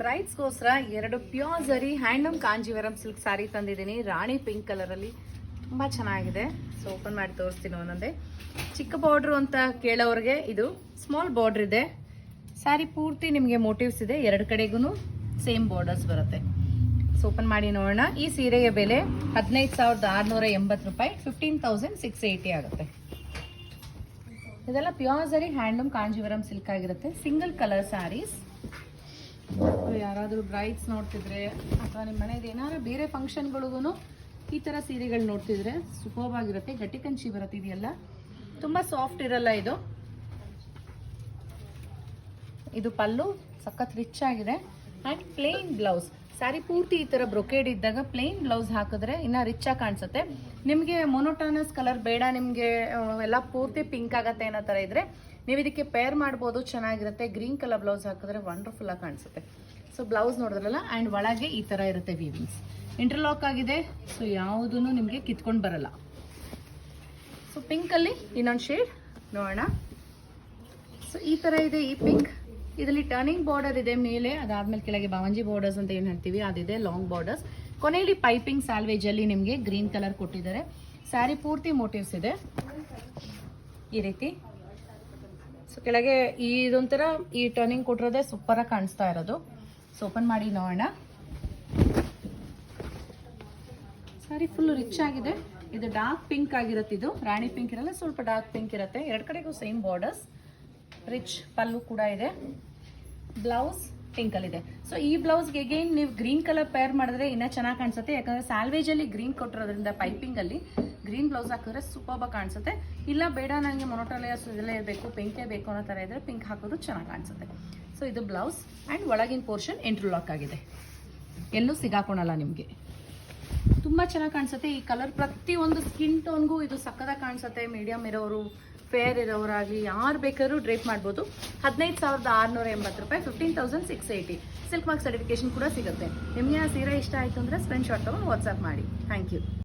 ಬ್ರೈಡ್ಸ್ಗೋಸ್ಕರ ಎರಡು pure zari handloom Kanjeevaram silk sari ತಂದಿದ್ದೀನಿ. Rani pink ಕಲರಲ್ಲಿ ತುಂಬ ಚೆನ್ನಾಗಿದೆ. ಸೊ ಓಪನ್ ಮಾಡಿ ತೋರಿಸ್ತೀನಿ ಒಂದೊಂದೇ. ಚಿಕ್ಕ ಬಾರ್ಡ್ರು ಅಂತ ಕೇಳೋರಿಗೆ ಇದು ಸ್ಮಾಲ್ ಬಾರ್ಡ್ರ್ ಇದೆ. ಸ್ಯಾರಿ ಪೂರ್ತಿ ನಿಮಗೆ ಮೋಟಿವ್ಸ್ ಇದೆ. ಎರಡು ಕಡೆಗೂ ಸೇಮ್ ಬಾರ್ಡರ್ಸ್ ಬರುತ್ತೆ. ಸೊ ಓಪನ್ ಮಾಡಿ ನೋಡೋಣ. ಈ ಸೀರೆಯ ಬೆಲೆ ಹದಿನೈದು ಸಾವಿರದ ಆರುನೂರ ಎಂಬತ್ತು ರೂಪಾಯಿ. ಫಿಫ್ಟೀನ್ ತೌಸಂಡ್ ಸಿಕ್ಸ್ ಏಯ್ಟಿ ಆಗುತ್ತೆ. ಇದೆಲ್ಲ pure zari handloom Kanjeevaram silk ಆಗಿರುತ್ತೆ. ಸಿಂಗಲ್ ಕಲರ್ ಸ್ಯಾರೀಸ್ ಯಾರಾದರೂ ಬ್ರೈಡ್ಸ್ ನೋಡ್ತಿದ್ರೆ, ಅಥವಾ ನಿಮ್ಮ ಮನೇದು ಏನಾದ್ರು ಬೇರೆ ಫಂಕ್ಷನ್ಗಳಿಗೂ ಈ ಥರ ಸೀರೆಗಳು ನೋಡ್ತಿದ್ರೆ ಸುಖವಾಗಿರುತ್ತೆ. ಗಟ್ಟಿ ಕಂಚಿ ಬರುತ್ತೆ ಇದೆಲ್ಲ ತುಂಬ ಸಾಫ್ಟ್ ಇರಲ್ಲ ಇದು. ಇದು ಪಲ್ಲು, ಸಖತ್ ರಿಚ್ ಆಗಿದೆ. ಆ್ಯಂಡ್ ಪ್ಲೇನ್ ಬ್ಲೌಸ್ ಸ್ಯಾರಿ ಪೂರ್ತಿ ಈ ಥರ ಬ್ರೊಕೇಡ್ ಇದ್ದಾಗ ಪ್ಲೇನ್ ಬ್ಲೌಸ್ ಹಾಕಿದ್ರೆ ಇನ್ನೂ ರಿಚ್ ಆಗಿ ಕಾಣಿಸುತ್ತೆ. ನಿಮಗೆ ಮೊನೋಟಾನಸ್ ಕಲರ್ ಬೇಡ, ನಿಮಗೆ ಎಲ್ಲ ಪೂರ್ತಿ ಪಿಂಕ್ ಆಗುತ್ತೆ ಅನ್ನೋ ಥರ ಇದ್ದರೆ ನೀವು ಇದಕ್ಕೆ ಪೇರ್ ಮಾಡ್ಬೋದು, ಚೆನ್ನಾಗಿರುತ್ತೆ. ಗ್ರೀನ್ ಕಲರ್ ಬ್ಲೌಸ್ ಹಾಕಿದ್ರೆ ವಂಡರ್ಫುಲ್ ಆಗಿ ಕಾಣಿಸುತ್ತೆ. ಸೊ ಬ್ಲೌಸ್ ನೋಡಿದ್ರಲ್ಲ ಆ್ಯಂಡ್ ಒಳಗೆ ಈ ಥರ ಇರುತ್ತೆ ವೀವಿಂಗ್ಸ್ ಇಂಟರ್ಲಾಕ್ ಆಗಿದೆ ಸೊ ಯಾವುದೂ ನಿಮಗೆ ಕಿತ್ಕೊಂಡು ಬರಲ್ಲ. ಸೊ ಪಿಂಕಲ್ಲಿ ಇನ್ನೊಂದು ಶೇಡ್ ನೋಡೋಣ. ಸೊ ಈ ಥರ ಇದೆ ಈ ಪಿಂಕ್ ಇದರಲ್ಲಿ ಟರ್ನಿಂಗ್ ಬಾರ್ಡರ್ ಇದೆ ಮೇಲೆ, ಅದಾದ್ಮೇಲೆ ಕೆಳಗೆ ಬಾವಂಜಿ ಬಾರ್ಡರ್ಸ್ ಅಂತ ಏನು ಹೇಳ್ತೀವಿ, ಅದಿದೆ ಲಾಂಗ್ ಬಾರ್ಡರ್ಸ್ ಕೊನೆಯಲ್ಲಿ ಪೈಪಿಂಗ್ ಸ್ಯಾಲ್ವೇಜ್ ಅಲ್ಲಿ ನಿಮಗೆ ಗ್ರೀನ್ ಕಲರ್ ಕೊಟ್ಟಿದ್ದಾರೆ. ಸ್ಯಾರಿ ಪೂರ್ತಿ ಮೋಟಿವ್ಸ್ ಇದೆ. ಈ ರೀತಿ. ಸೊ ಕೆಳಗೆ ಇದೊಂಥರ ಈ ಟರ್ನಿಂಗ್ ಕೊಟ್ಟಿರೋದೇ ಸೂಪರ್ ಆಗಿ ಕಾಣಿಸ್ತಾ ಇರೋದು. ಸೊ ಓಪನ್ ಮಾಡಿ ನೋಡೋಣ. ಸ್ಯಾರಿ ಫುಲ್ ರಿಚ್ ಆಗಿದೆ. ಇದು ಡಾರ್ಕ್ ಪಿಂಕ್ ಆಗಿರುತ್ತೆ ಇದು. ರಾಣಿ ಪಿಂಕ್ ಇರಲ್ಲ, ಸ್ವಲ್ಪ ಡಾರ್ಕ್ ಪಿಂಕ್ ಇರುತ್ತೆ. ಎರಡು ಕಡೆಗೂ ಸೇಮ್ ಬಾರ್ಡರ್ಸ್ ರಿಚ್ ಪಲ್ಲು ಕೂಡ ಇದೆ. ಬ್ಲೌಸ್ ಪಿಂಕಲ್ಲಿದೆ ಸೊ ಈ ಬ್ಲೌಸ್ಗೆ ಅಗೇನ್ ನೀವು ಗ್ರೀನ್ ಕಲರ್ ಪೇರ್ ಮಾಡಿದ್ರೆ ಇನ್ನೂ ಚೆನ್ನಾಗಿ ಕಾಣಿಸುತ್ತೆ. ಯಾಕಂದ್ರೆ ಸ್ಯಾಲ್ವೇಜ್ ಅಲ್ಲಿ ಗ್ರೀನ್ ಕೊಟ್ಟಿರೋದ್ರಿಂದ ಪೈಪಿಂಗ್ ಅಲ್ಲಿ ಗ್ರೀನ್ ಬ್ಲೌಸ್ ಹಾಕಿದ್ರೆ ಸೂಪರ್ ಕಾಣಿಸುತ್ತೆ. ಇಲ್ಲ, ಬೇಡ ನನಗೆ ಮೊನೋಟಲೆಯಸ್ ಇದೆಲ್ಲ ಇರಬೇಕು ಪಿಂಕೇ ಬೇಕು ಅನ್ನೋ ಥರ ಇದ್ರೆ ಪಿಂಕ್ ಹಾಕೋದು ಚೆನ್ನಾಗಿ ಕಾಣಿಸುತ್ತೆ. ಸೊ ಇದು ಬ್ಲೌಸ್ ಆ್ಯಂಡ್ ಒಳಗಿನ ಪೋರ್ಷನ್ ಎಂಟ್ರಲಾಕ್ ಆಗಿದೆ. ಎಲ್ಲೂ ಸಿಗಾಕೊಳಲ್ಲ ನಿಮಗೆ. ತುಂಬ ಚೆನ್ನಾಗಿ ಕಾಣಿಸುತ್ತೆ. ಈ ಕಲರ್ ಪ್ರತಿಯೊಂದು ಸ್ಕಿನ್ ಟೋನ್ಗೂ ಇದು ಸಕ್ಕದಾಗಿ ಕಾಣಿಸುತ್ತೆ. ಮೀಡಿಯಮ್ ಇರೋರು ಫೇರ್ ಇರೋರಾಗಲಿ ಯಾರು ಬೇಕಾದ್ರೂ ಡ್ರೇಪ್ ಮಾಡ್ಬೋದು. ಹದಿನೈದು ಸಾವಿರದ ಆರುನೂರ ಎಂಬತ್ತು ರೂಪಾಯಿ fifteen thousand six eighty silk mark certification ಕೂಡ ಸಿಗುತ್ತೆ. ನಿಮಗೆ ಆ ಸೀರೆ ಇಷ್ಟ ಆಯಿತು ಅಂದರೆ ಸ್ಕ್ರೀನ್ಶಾಟ್ ತೊಗೊಂಡು ವಾಟ್ಸಪ್ ಮಾಡಿ. Thank you